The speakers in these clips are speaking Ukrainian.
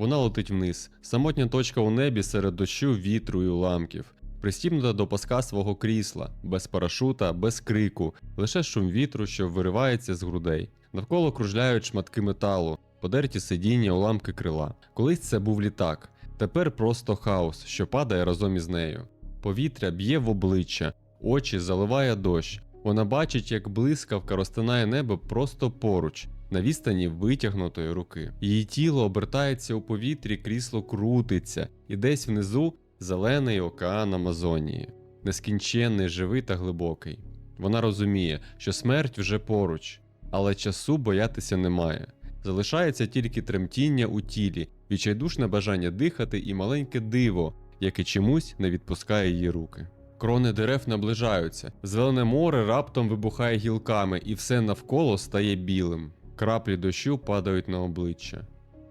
Вона летить вниз, самотня точка у небі серед дощу, вітру і уламків. Пристібнута до паска свого крісла, без парашута, без крику, лише шум вітру, що виривається з грудей. Навколо кружляють шматки металу, подерті сидіння, уламки крила. Колись це був літак, тепер просто хаос, що падає разом із нею. Повітря б'є в обличчя, очі заливає дощ. Вона бачить, як блискавка розтинає небо просто поруч, на відстані витягнутої руки. Її тіло обертається у повітрі, крісло крутиться, і десь внизу зелений океан Амазонії, нескінченний, живий та глибокий. Вона розуміє, що смерть вже поруч, але часу боятися немає. Залишається тільки тремтіння у тілі, відчайдушне бажання дихати і маленьке диво, яке чомусь не відпускає її руки. Крони дерев наближаються, зелене море раптом вибухає гілками, і все навколо стає білим. Краплі дощу падають на обличчя.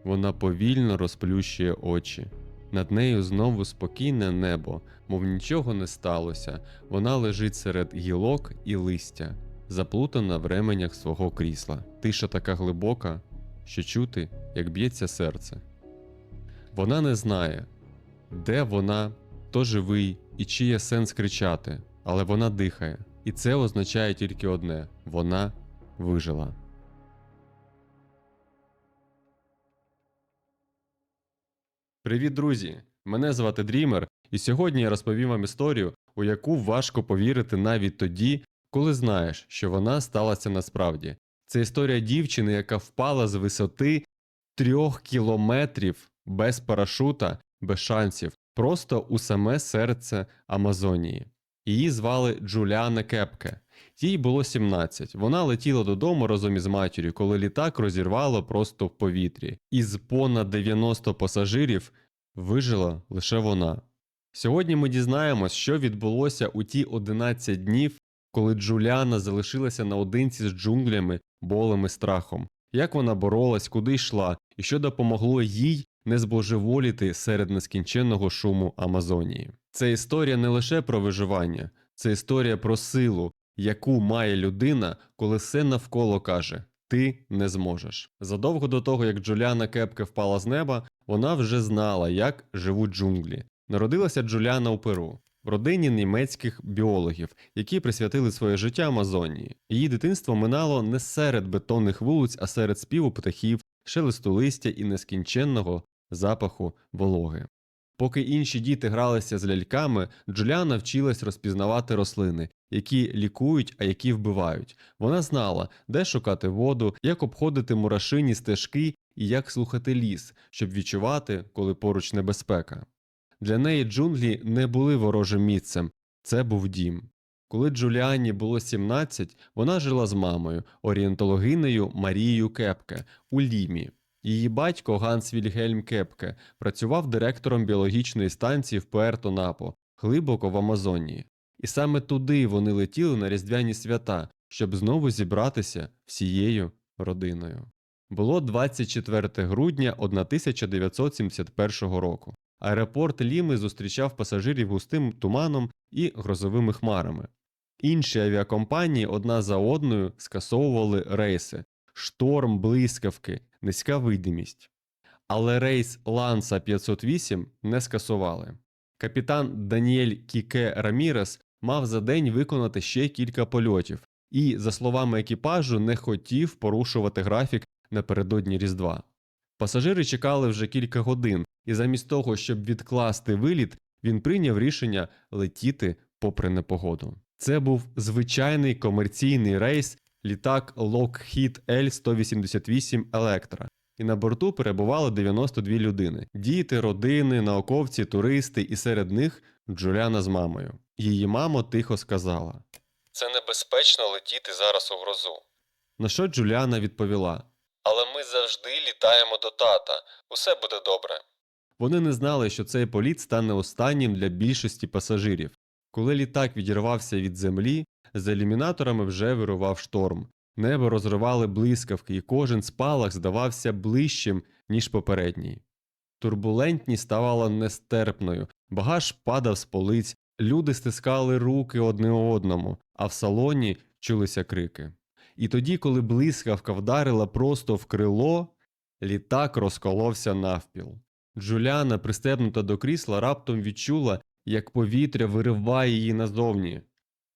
Вона повільно розплющує очі. Над нею знову спокійне небо, мов нічого не сталося. Вона лежить серед гілок і листя, заплутана в ременях свого крісла. Тиша така глибока, що чути, як б'ється серце. Вона не знає, де вона, хто живий і чи є сенс кричати, але вона дихає, і це означає тільки одне: вона вижила. Привіт, друзі! Мене звати Дрімер, і сьогодні я розповім вам історію, у яку важко повірити навіть тоді, коли знаєш, що вона сталася насправді. Це історія дівчини, яка впала з висоти трьох кілометрів без парашута, без шансів, просто у саме серце Амазонії. Її звали Джуліана Кепке. Їй було 17. Вона летіла додому разом із матір'ю, коли літак розірвало просто в повітрі. Із понад 90 пасажирів вижила лише вона. Сьогодні ми дізнаємось, що відбулося у ті 11 днів, коли Джуліана залишилася наодинці з джунглями, болем і страхом. Як вона боролась, куди йшла, і що допомогло їй не збожеволіти серед нескінченного шуму Амазонії. Це історія не лише про виживання, це історія про силу, яку має людина, коли все навколо каже ти не зможеш. Задовго до того, як Джуліана Кепке впала з неба, вона вже знала, як живуть джунглі. Народилася Джуліана у Перу. В родині німецьких біологів, які присвятили своє життя Амазонії. Її дитинство минало не серед бетонних вулиць, а серед співу птахів, шелесту листя і нескінченного запаху вологи. Поки інші діти гралися з ляльками, Джуліана вчилась розпізнавати рослини, які лікують, а які вбивають. Вона знала, де шукати воду, як обходити мурашині стежки і як слухати ліс, щоб відчувати, коли поруч небезпека. Для неї джунглі не були ворожим місцем, це був дім. Коли Джуліані було 17, вона жила з мамою, орієнтологинею Марією Кепке у Лімі. Її батько Ганс Вільгельм Кепке працював директором біологічної станції в Пуерто Напо, глибоко в Амазонії. І саме туди вони летіли на різдвяні свята, щоб знову зібратися всією родиною. Було 24 грудня 1971 року. Аеропорт Ліми зустрічав пасажирів густим туманом і грозовими хмарами. Інші авіакомпанії одна за одною скасовували рейси, шторм, блискавки, низька видимість. Але рейс Ланса 508 не скасували. Капітан Даніель Кіке Рамірес мав за день виконати ще кілька польотів і, за словами екіпажу, не хотів порушувати графік напередодні Різдва. Пасажири чекали вже кілька годин, і замість того, щоб відкласти виліт, він прийняв рішення летіти попри непогоду. Це був звичайний комерційний рейс літак Lockheed L-188 Electra, і на борту перебували 92 людини: діти, родини, науковці, туристи, і серед них Джуляна з мамою. Її мама тихо сказала: Це небезпечно летіти зараз у грозу. На що Джуліана відповіла: Але ми завжди літаємо до тата, усе буде добре. Вони не знали, що цей політ стане останнім для більшості пасажирів. Коли літак відірвався від землі, за ілюмінаторами вже вирував шторм. Небо розривали блискавки, і кожен спалах здавався ближчим, ніж попередній. Турбулентність ставала нестерпною, багаж падав з полиць, люди стискали руки одне одному, а в салоні чулися крики. І тоді, коли блискавка вдарила просто в крило, літак розколовся навпіл. Джуліана, пристебнута до крісла, раптом відчула, як повітря вириває її назовні.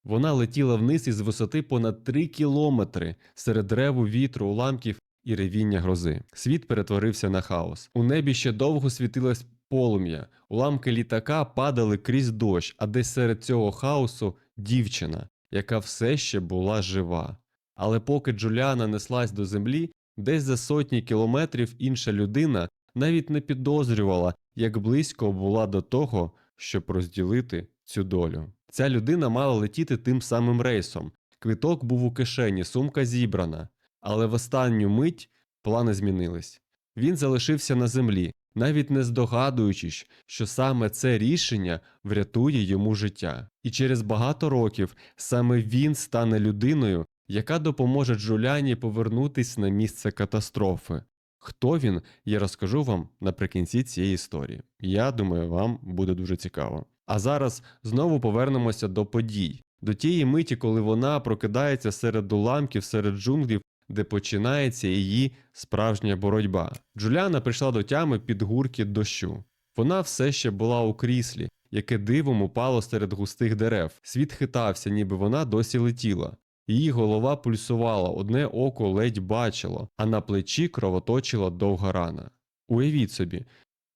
Вона летіла вниз із висоти понад три кілометри серед реву вітру, уламків і ревіння грози. Світ перетворився на хаос. У небі ще довго світилось полум'я, уламки літака падали крізь дощ, а десь серед цього хаосу дівчина, яка все ще була жива. Але поки Джуліана неслась до землі, десь за сотні кілометрів інша людина навіть не підозрювала, як близько була до того, щоб розділити цю долю. Ця людина мала летіти тим самим рейсом. Квиток був у кишені, сумка зібрана. Але в останню мить плани змінились. Він залишився на землі, навіть не здогадуючись, що саме це рішення врятує йому життя. І через багато років саме він стане людиною, яка допоможе Джуляні повернутись на місце катастрофи. Хто він, я розкажу вам наприкінці цієї історії. Я думаю, вам буде дуже цікаво. А зараз знову повернемося до подій, до тієї миті, коли вона прокидається серед уламків, серед джунглів, де починається її справжня боротьба. Джуляна прийшла до тями під гуркіт дощу. Вона все ще була у кріслі, яке дивом упало серед густих дерев. Світ хитався, ніби вона досі летіла. Її голова пульсувала, одне око ледь бачило, а на плечі кровоточила довга рана. Уявіть собі,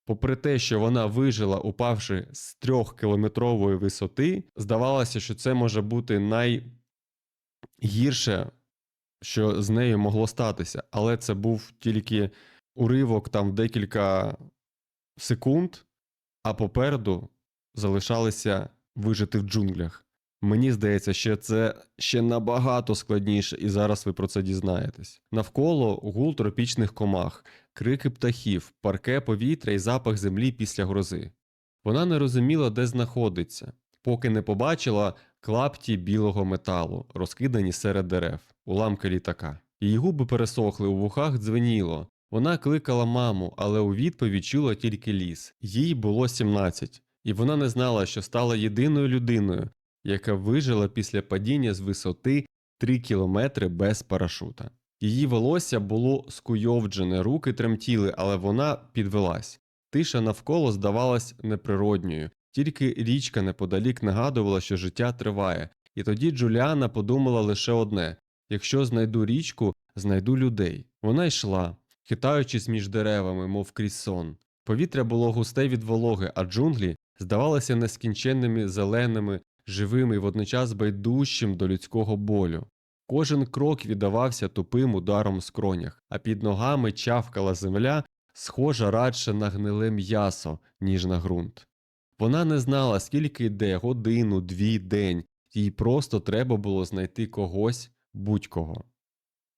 попри те, що вона вижила, упавши з трьохкілометрової висоти, здавалося, що це може бути найгірше, що з нею могло статися, але це був тільки уривок там декілька секунд, а попереду залишалися вижити в джунглях. Мені здається, що це ще набагато складніше, і зараз ви про це дізнаєтесь. Навколо гул тропічних комах, крики птахів, парке повітря і запах землі після грози. Вона не розуміла, де знаходиться, поки не побачила клапті білого металу, розкидані серед дерев, уламки літака. Її губи пересохли, у вухах дзвеніло. Вона кликала маму, але у відповідь чула тільки ліс. Їй було 17, і вона не знала, що стала єдиною людиною, яка вижила після падіння з висоти 3 кілометри без парашута. Її волосся було скуйовджене, руки тремтіли, але вона підвелась. Тиша навколо здавалась неприродньою, тільки річка неподалік нагадувала, що життя триває. І тоді Джуліана подумала лише одне якщо знайду річку, знайду людей. Вона йшла, хитаючись між деревами, мов крізь сон. Повітря було густе від вологи, а джунглі здавалися нескінченними зеленими, живим і водночас байдужчим до людського болю. Кожен крок віддавався тупим ударом скронях, а під ногами чавкала земля, схожа радше на гниле м'ясо, ніж на ґрунт. Вона не знала, скільки йде годину, дві, день, їй просто треба було знайти когось, будь-кого.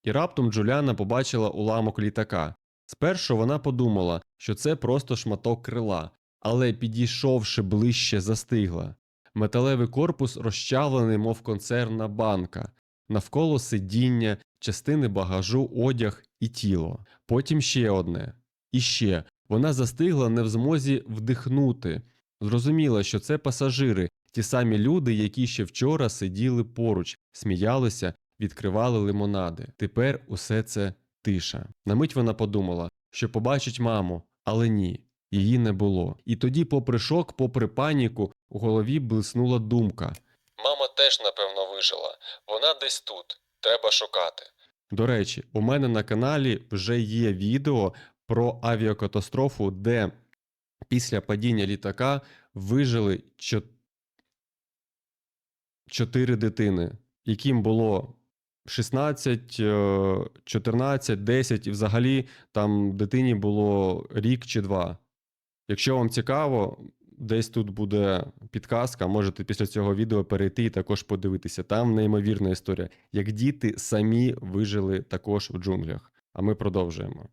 І раптом Джуляна побачила уламок літака. Спершу вона подумала, що це просто шматок крила, але підійшовши ближче, застигла. Металевий корпус розчавлений, мов концерна банка, навколо сидіння, частини багажу, одяг і тіло. Потім ще одне. І ще вона застигла не в змозі вдихнути. Зрозуміла, що це пасажири, ті самі люди, які ще вчора сиділи поруч, сміялися, відкривали лимонади. Тепер усе це тиша. На мить вона подумала, що побачить маму, але ні. Її не було. І тоді, попри шок, попри паніку, у голові блиснула думка. Мама теж, напевно, вижила. Вона десь тут. Треба шукати. До речі, у мене на каналі вже є відео про авіакатастрофу, де після падіння літака вижили чо- чотири дитини, яким було 16, е, 14, 10 і взагалі там дитині було рік чи два. Якщо вам цікаво, десь тут буде підказка, можете після цього відео перейти і також подивитися. Там неймовірна історія, як діти самі вижили також в джунглях. А ми продовжуємо.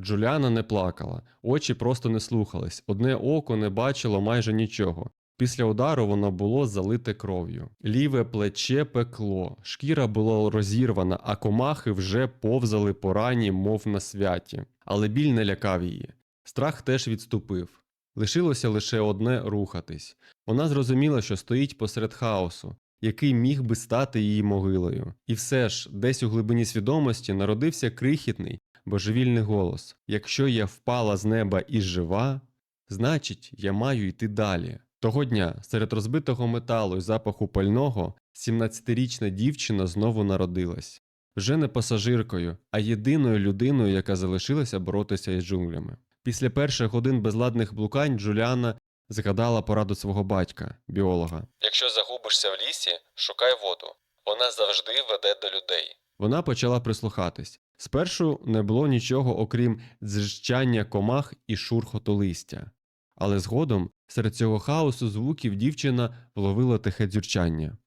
Джуліана не плакала, очі просто не слухались, одне око не бачило майже нічого. Після удару воно було залите кров'ю. Ліве плече пекло, шкіра була розірвана, а комахи вже повзали по рані, мов на святі. Але біль не лякав її. Страх теж відступив. Лишилося лише одне рухатись. Вона зрозуміла, що стоїть посеред хаосу, який міг би стати її могилою. І все ж, десь у глибині свідомості народився крихітний, божевільний голос: Якщо я впала з неба і жива, значить я маю йти далі. Того дня, серед розбитого металу і запаху пального, 17-річна дівчина знову народилась. Вже не пасажиркою, а єдиною людиною, яка залишилася боротися із джунглями. Після перших годин безладних блукань Джуліана згадала пораду свого батька, біолога. Якщо загубишся в лісі, шукай воду. Вона завжди веде до людей. Вона почала прислухатись. Спершу не було нічого, окрім дзижчання комах і шурхоту листя. Але згодом серед цього хаосу звуків дівчина вловила тихе дзюрчання.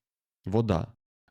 Вода.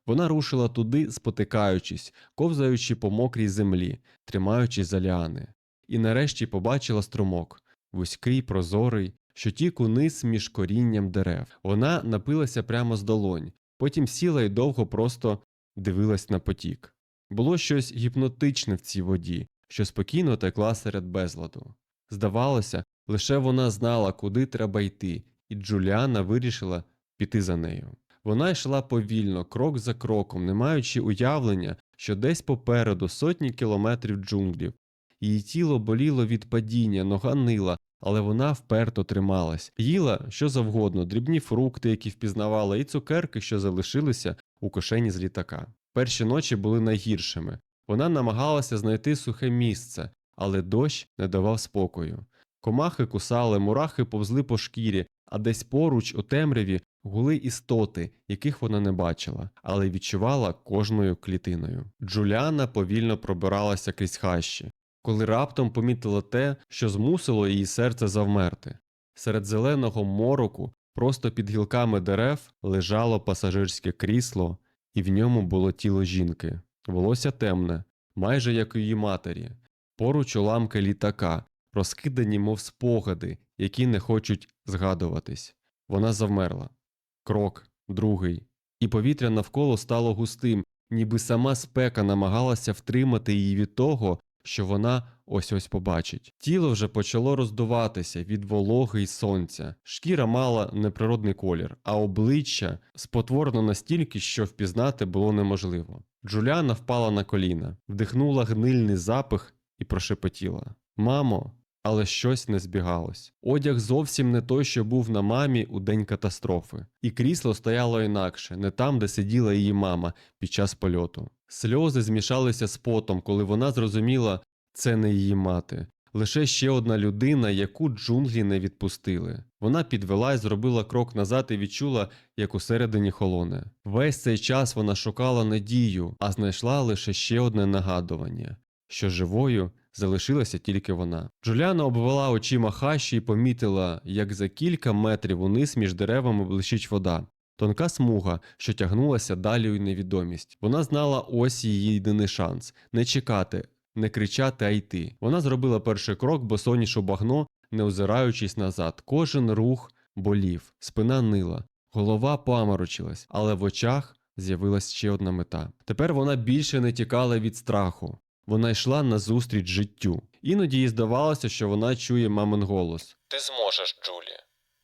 Вона рушила туди, спотикаючись, ковзаючи по мокрій землі, тримаючись за ліани. І нарешті побачила струмок вузький, прозорий, що тік униз між корінням дерев. Вона напилася прямо з долонь, потім сіла і довго просто дивилась на потік. Було щось гіпнотичне в цій воді, що спокійно текла серед безладу. Здавалося, лише вона знала, куди треба йти, і Джуліана вирішила піти за нею. Вона йшла повільно, крок за кроком, не маючи уявлення, що десь попереду сотні кілометрів джунглів. Її тіло боліло від падіння, нога нила, але вона вперто трималась. Їла що завгодно, дрібні фрукти, які впізнавала, і цукерки, що залишилися у кишені з літака. Перші ночі були найгіршими. Вона намагалася знайти сухе місце, але дощ не давав спокою. Комахи кусали, мурахи повзли по шкірі, а десь поруч у темряві гули істоти, яких вона не бачила, але відчувала кожною клітиною. Джуліана повільно пробиралася крізь хащі, коли раптом помітила те, що змусило її серце завмерти. Серед зеленого мороку, просто під гілками дерев, лежало пасажирське крісло, і в ньому було тіло жінки, волосся темне, майже як у її матері, поруч уламки літака, розкидані, мов спогади, які не хочуть згадуватись. Вона завмерла. Крок, другий, і повітря навколо стало густим, ніби сама спека намагалася втримати її від того, що вона ось ось побачить. Тіло вже почало роздуватися від вологи й сонця. Шкіра мала неприродний колір, а обличчя спотворено настільки, що впізнати було неможливо. Джуліана впала на коліна, вдихнула гнильний запах і прошепотіла: Мамо, але щось не збігалось. Одяг зовсім не той, що був на мамі у день катастрофи, і крісло стояло інакше, не там, де сиділа її мама під час польоту. Сльози змішалися з потом, коли вона зрозуміла, це не її мати. Лише ще одна людина, яку джунглі не відпустили. Вона підвела і зробила крок назад і відчула, як усередині холоне. Весь цей час вона шукала надію, а знайшла лише ще одне нагадування, що живою залишилася тільки вона. Джуліана обвела очима хащі і помітила, як за кілька метрів униз між деревами блищить вода. Тонка смуга, що тягнулася далі у невідомість. Вона знала ось її єдиний шанс не чекати, не кричати, а йти. Вона зробила перший крок, бо соніш у багно, не озираючись назад. Кожен рух болів, спина нила, голова поморочилась, але в очах з'явилась ще одна мета. Тепер вона більше не тікала від страху. Вона йшла назустріч життю. Іноді їй здавалося, що вона чує мамин голос. Ти зможеш, Джулі.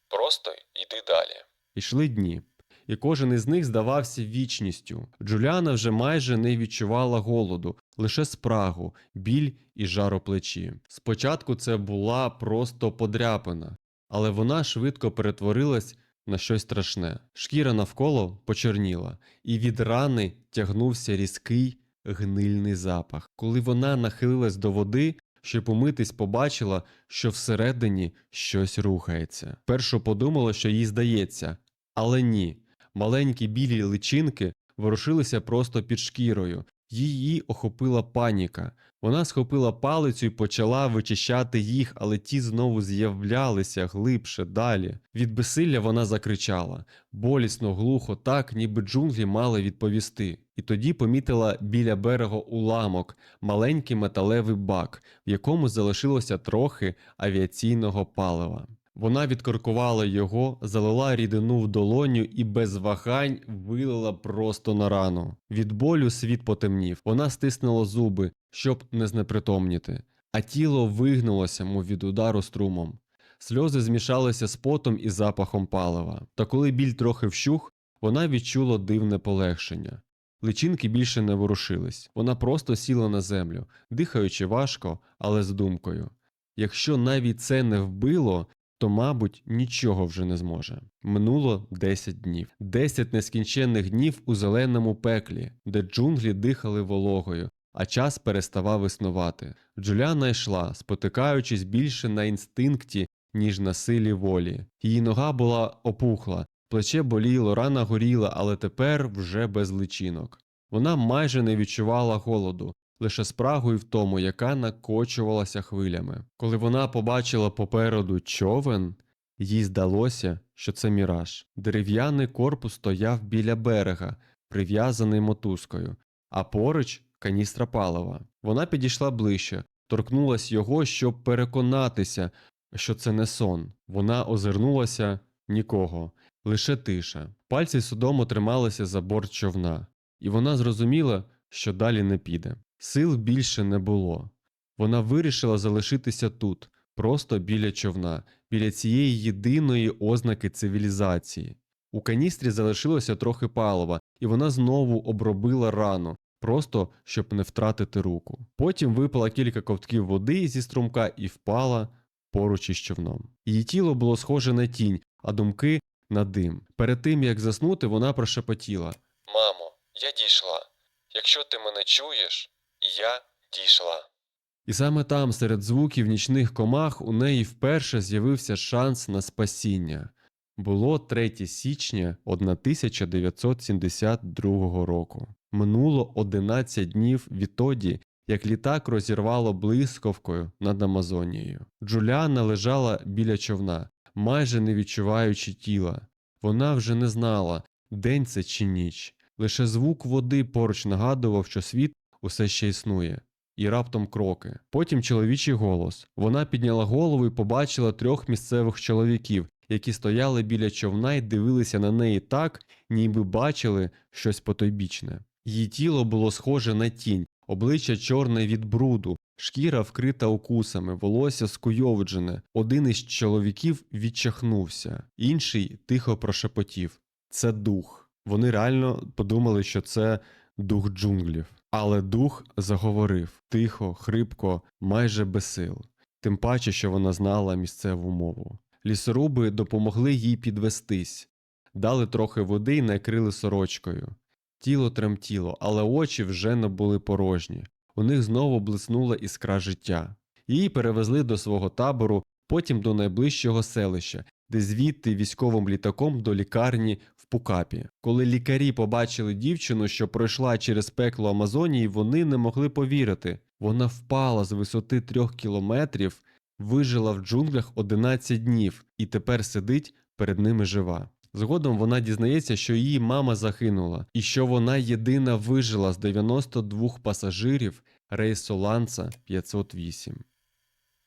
Просто йди далі. Ішли дні, і кожен із них здавався вічністю. Джуліана вже майже не відчувала голоду, лише спрагу, біль і жар у плечі. Спочатку це була просто подряпина, але вона швидко перетворилась на щось страшне. Шкіра навколо почерніла, і від рани тягнувся різкий гнильний запах. Коли вона нахилилась до води, щоб умитись, побачила, що всередині щось рухається. Першу подумала, що їй здається, але ні. Маленькі білі личинки ворушилися просто під шкірою. Її охопила паніка. Вона схопила палицю і почала вичищати їх, але ті знову з'являлися глибше далі. Від безсилля вона закричала болісно, глухо, так, ніби джунглі мали відповісти. І тоді помітила біля берега уламок, маленький металевий бак, в якому залишилося трохи авіаційного палива. Вона відкоркувала його, залила рідину в долоню і без вагань вилила просто на рану. Від болю світ потемнів. Вона стиснула зуби, щоб не знепритомніти, а тіло вигнулося, мов від удару струмом. Сльози змішалися з потом і запахом палива. Та коли біль трохи вщух, вона відчула дивне полегшення. Личинки більше не ворушились. Вона просто сіла на землю, дихаючи важко, але з думкою. Якщо навіть це не вбило, то, мабуть, нічого вже не зможе. Минуло 10 днів. 10 нескінченних днів у зеленому пеклі, де джунглі дихали вологою, а час переставав існувати. Джуляна йшла, спотикаючись більше на інстинкті, ніж на силі волі. Її нога була опухла, плече боліло, рана горіла, але тепер вже без личинок. Вона майже не відчувала голоду, лише спрагу і втому, яка накочувалася хвилями. Коли вона побачила попереду човен, їй здалося, що це міраж. Дерев'яний корпус стояв біля берега, прив'язаний мотузкою, а поруч каністра палива. Вона підійшла ближче, торкнулась його, щоб переконатися, що це не сон. Вона озирнулася нікого, лише тиша. Пальці судомо трималися за борт човна, і вона зрозуміла, що далі не піде. Сил більше не було. Вона вирішила залишитися тут, просто біля човна, біля цієї єдиної ознаки цивілізації. У каністрі залишилося трохи палива, і вона знову обробила рану, просто щоб не втратити руку. Потім випила кілька ковтків води зі струмка і впала поруч із човном. Її тіло було схоже на тінь, а думки на дим. Перед тим як заснути, вона прошепотіла: Мамо, я дійшла. Якщо ти мене чуєш, я дійшла. І саме там, серед звуків нічних комах, у неї вперше з'явився шанс на спасіння. Було 3 січня 1972 року. Минуло 11 днів відтоді, як літак розірвало блискавкою над Амазонією. Джуліана лежала біля човна, майже не відчуваючи тіла. Вона вже не знала, день це чи ніч. Лише звук води поруч нагадував, що світ усе ще існує. І раптом кроки. Потім чоловічий голос. Вона підняла голову і побачила трьох місцевих чоловіків, які стояли біля човна і дивилися на неї так, ніби бачили щось потойбічне. Її тіло було схоже на тінь, обличчя чорне від бруду, шкіра вкрита укусами, волосся скуйовджене. Один із чоловіків відчахнувся, інший тихо прошепотів це дух. Вони реально подумали, що це дух джунглів. Але дух заговорив тихо, хрипко, майже без сил, тим паче, що вона знала місцеву мову. Лісоруби допомогли їй підвестись, дали трохи води і накрили сорочкою. Тіло тремтіло, але очі вже не були порожні. У них знову блиснула іскра життя. Її перевезли до свого табору, потім до найближчого селища, де звідти військовим літаком до лікарні в Пукапі. Коли лікарі побачили дівчину, що пройшла через пекло Амазонії, вони не могли повірити. Вона впала з висоти трьох кілометрів, вижила в джунглях 11 днів і тепер сидить перед ними жива. Згодом вона дізнається, що її мама загинула, і що вона єдина вижила з 92 пасажирів рейсу Ланца 508.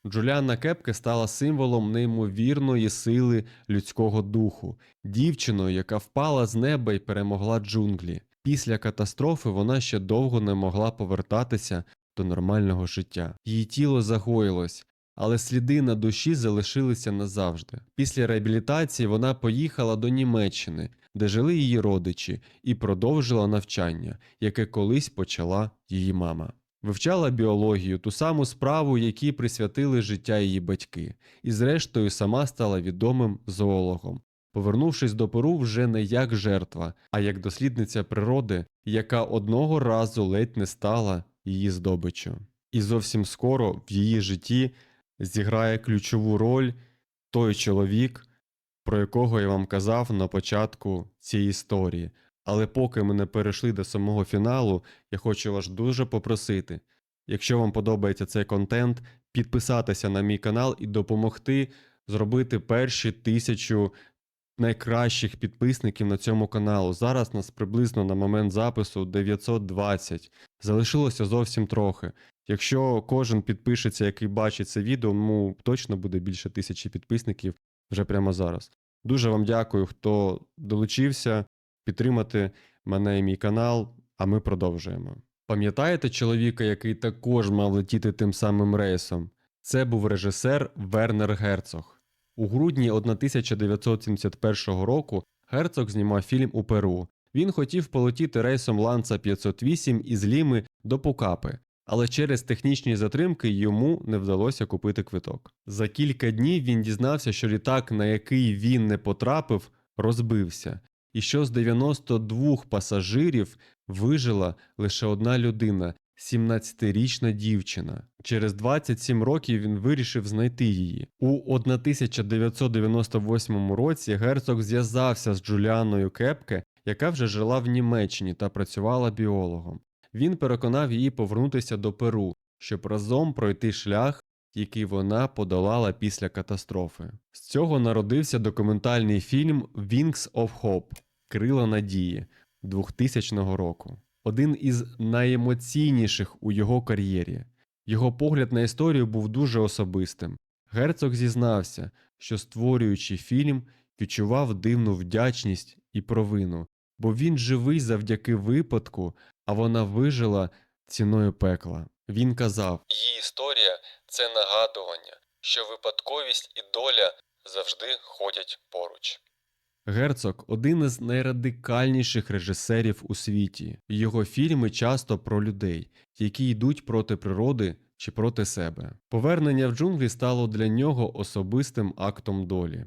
Джуліанна Кепке стала символом неймовірної сили людського духу, дівчиною, яка впала з неба і перемогла джунглі. Після катастрофи вона ще довго не могла повертатися до нормального життя. Її тіло загоїлось, але сліди на душі залишилися назавжди. Після реабілітації вона поїхала до Німеччини, де жили її родичі, і продовжила навчання, яке колись почала її мама. Вивчала біологію, ту саму справу, якій присвятили життя її батьки, і зрештою сама стала відомим зоологом, повернувшись до Перу вже не як жертва, а як дослідниця природи, яка одного разу ледь не стала її здобиччю. І зовсім скоро в її житті зіграє ключову роль той чоловік, про якого я вам казав на початку цієї історії. Але поки ми не перейшли до самого фіналу, я хочу вас дуже попросити, якщо вам подобається цей контент, підписатися на мій канал і допомогти зробити перші тисячу найкращих підписників на цьому каналу. Зараз нас приблизно на момент запису 920. Залишилося зовсім трохи. Якщо кожен підпишеться, який бачить це відео, ну точно буде більше тисячі підписників вже прямо зараз. Дуже вам дякую, хто долучився підтримати мене і мій канал, а ми продовжуємо. Пам'ятаєте чоловіка, який також мав летіти тим самим рейсом? Це був режисер Вернер Герцог. У грудні 1971 року Герцог знімав фільм у Перу, Він хотів полетіти рейсом Ланца 508 із Ліми до Пукапи, але через технічні затримки йому не вдалося купити квиток. За кілька днів він дізнався, що літак, на який він не потрапив, розбився, і що з 92 пасажирів вижила лише одна людина 17-річна дівчина. Через 27 років він вирішив знайти її. У 1998 році герцог зв'язався з Джуліаною Кепке, яка вже жила в Німеччині та працювала біологом. Він переконав її повернутися до Перу, щоб разом пройти шлях, який вона подолала після катастрофи. З цього народився документальний фільм Wings of Hope Крила надії 2000 року. Один із найемоційніших у його кар'єрі. Його погляд на історію був дуже особистим. Герцог зізнався, що створюючи фільм, відчував дивну вдячність і провину, бо він живий завдяки випадку, а вона вижила ціною пекла. Він казав: Її історія це нагадування, що випадковість і доля завжди ходять поруч. Герцог один із найрадикальніших режисерів у світі. Його фільми часто про людей, які йдуть проти природи чи проти себе. Повернення в джунглі стало для нього особистим актом долі.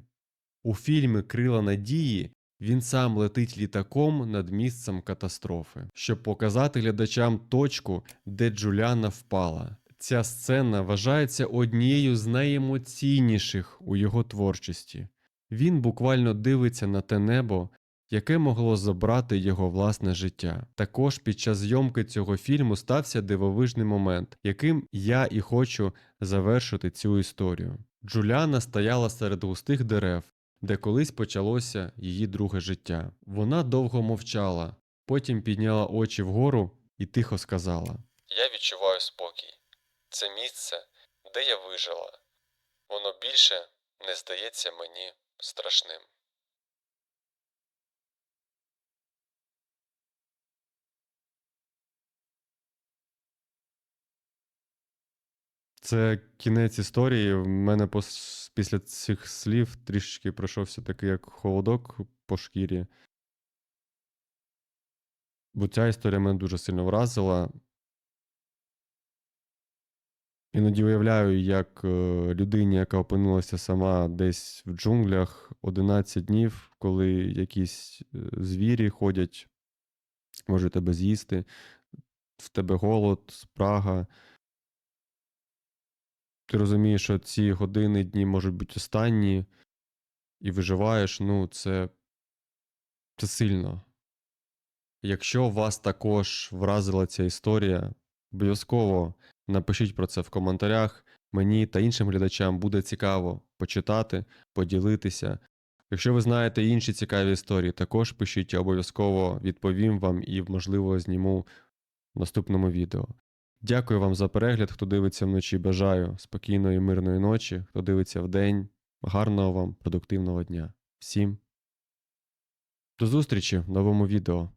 У фільмі Крила надії він сам летить літаком над місцем катастрофи, щоб показати глядачам точку, де Джуляна впала. Ця сцена вважається однією з найемоційніших у його творчості. Він буквально дивиться на те небо, яке могло забрати його власне життя. Також під час зйомки цього фільму стався дивовижний момент, яким я і хочу завершити цю історію. Джуляна стояла серед густих дерев, де колись почалося її друге життя. Вона довго мовчала, потім підняла очі вгору і тихо сказала: Я відчуваю спокій. Це місце, де я вижила. Воно більше не здається мені страшним. Це кінець історії. В мене пос- після цих слів трішечки пройшовся такий як холодок по шкірі. Бо ця історія мене дуже сильно вразила. Іноді уявляю, як е, людині, яка опинилася сама десь в джунглях 11 днів, коли якісь е, звірі ходять, можуть тебе з'їсти, в тебе голод, спрага. Ти розумієш, що ці години, дні можуть бути останні, і виживаєш, ну, це, це сильно. Якщо вас також вразила ця історія, обов'язково напишіть про це в коментарях. Мені та іншим глядачам буде цікаво почитати, поділитися. Якщо ви знаєте інші цікаві історії, також пишіть, я обов'язково відповім вам і, можливо, зніму в наступному відео. Дякую вам за перегляд. Хто дивиться вночі, бажаю спокійної, мирної ночі. Хто дивиться вдень, гарного вам, продуктивного дня. Всім до зустрічі в новому відео.